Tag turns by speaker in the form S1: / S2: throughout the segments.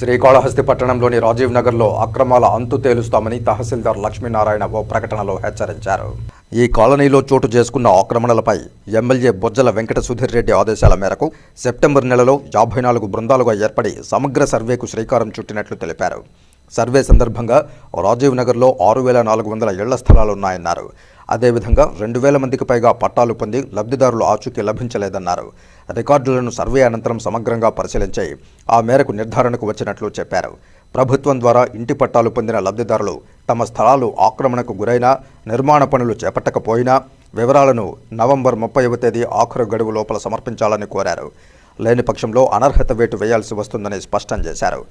S1: శ్రీకాళహస్తి పట్టణంలోని రాజీవ్ నగర్లో అక్రమాల అంతు తేలుస్తామని తహసీల్దార్ లక్ష్మీనారాయణ ఓ ప్రకటనలో హెచ్చరించారు. ఈ కాలనీలో చోటు చేసుకున్న ఆక్రమణలపై ఎమ్మెల్యే బొజ్జల వెంకట సుధీర్ రెడ్డి ఆదేశాల మేరకు సెప్టెంబర్ నెలలో యాభై నాలుగు బృందాలుగా ఏర్పడి సమగ్ర సర్వేకు శ్రీకారం చుట్టినట్లు తెలిపారు. సర్వే సందర్భంగా రాజీవ్ నగర్లో ఆరు వేల నాలుగు వందల ఇళ్ళ స్థలాలున్నాయన్నారు. అదేవిధంగా రెండు వేల మందికి పైగా పట్టాలు పొంది లబ్ధిదారులు ఆచూకీ లభించలేదన్నారు. రికార్డులను సర్వే అనంతరం సమగ్రంగా పరిశీలించి ఆ మేరకు నిర్ధారణకు వచ్చినట్లు చెప్పారు. ప్రభుత్వం ద్వారా ఇంటి పట్టాలు పొందిన లబ్ధిదారులు తమ స్థలాలు ఆక్రమణకు గురైనా నిర్మాణ పనులు చేపట్టకపోయినా వివరాలను నవంబర్ ముప్పైవ తేదీ ఆఖరు గడువు లోపల సమర్పించాలని కోరారు. లేని పక్షంలో అనర్హత వేటు వేయాల్సి వస్తుందని స్పష్టం చేశారు.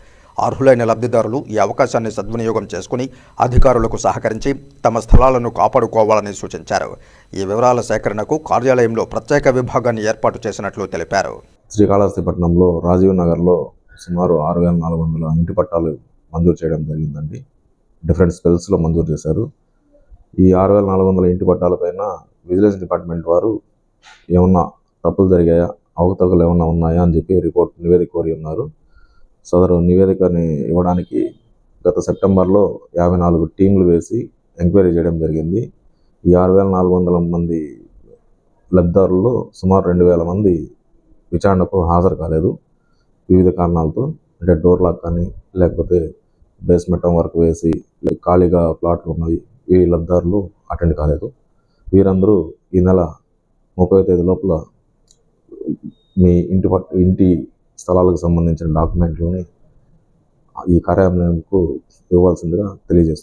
S1: అర్హులైన లబ్ధిదారులు ఈ అవకాశాన్ని సద్వినియోగం చేసుకుని అధికారులకు సహకరించి తమ స్థలాలను కాపాడుకోవాలని సూచించారు. ఈ వివరాల సేకరణకు కార్యాలయంలో ప్రత్యేక విభాగాన్ని ఏర్పాటు చేసినట్లు తెలిపారు.
S2: శ్రీకాళహస్తిపట్నంలో రాజీవ్ నగర్లో సుమారు ఆరు వేల నాలుగు వందల ఇంటి పట్టాలు మంజూరు చేయడం జరిగిందండి. డిఫరెంట్ స్పెల్స్లో మంజూరు చేశారు. ఈ ఆరు వేల నాలుగు వందల ఇంటి పట్టాలపైన విజిలెన్స్ డిపార్ట్మెంట్ వారు ఏమన్నా తప్పులు జరిగాయా అవకతవకలు ఏమన్నా ఉన్నాయా అని చెప్పి రిపోర్ట్ నివేదిక కోరి ఉన్నారు. సదరు నివేదికని ఇవ్వడానికి గత సెప్టెంబర్లో యాభై నాలుగు టీంలు వేసి ఎంక్వైరీ చేయడం జరిగింది. ఈ ఆరు వేల నాలుగు వందల మంది లబ్ధిదారుల్లో సుమారు రెండు వేల మంది విచారణకు హాజరు కాలేదు. వివిధ కారణాలతో అంటే డోర్ లాక్ కానీ లేకపోతే బేస్మెంట్ వర్క్ వేసి ఖాళీగా ప్లాట్లు ఉన్నవి ఈ లబ్ధిదారులు అటెండ్ కాలేదు. వీరందరూ ఈ నెల ముప్పై తేదీ లోపల మీ ఇంటి పట్ ఇంటి స్థలాలకు సంబంధించిన డాక్యుమెంట్లని ఈ కార్యాలయంకు ఇవ్వాల్సిందిగా తెలియజేస్తున్నాను.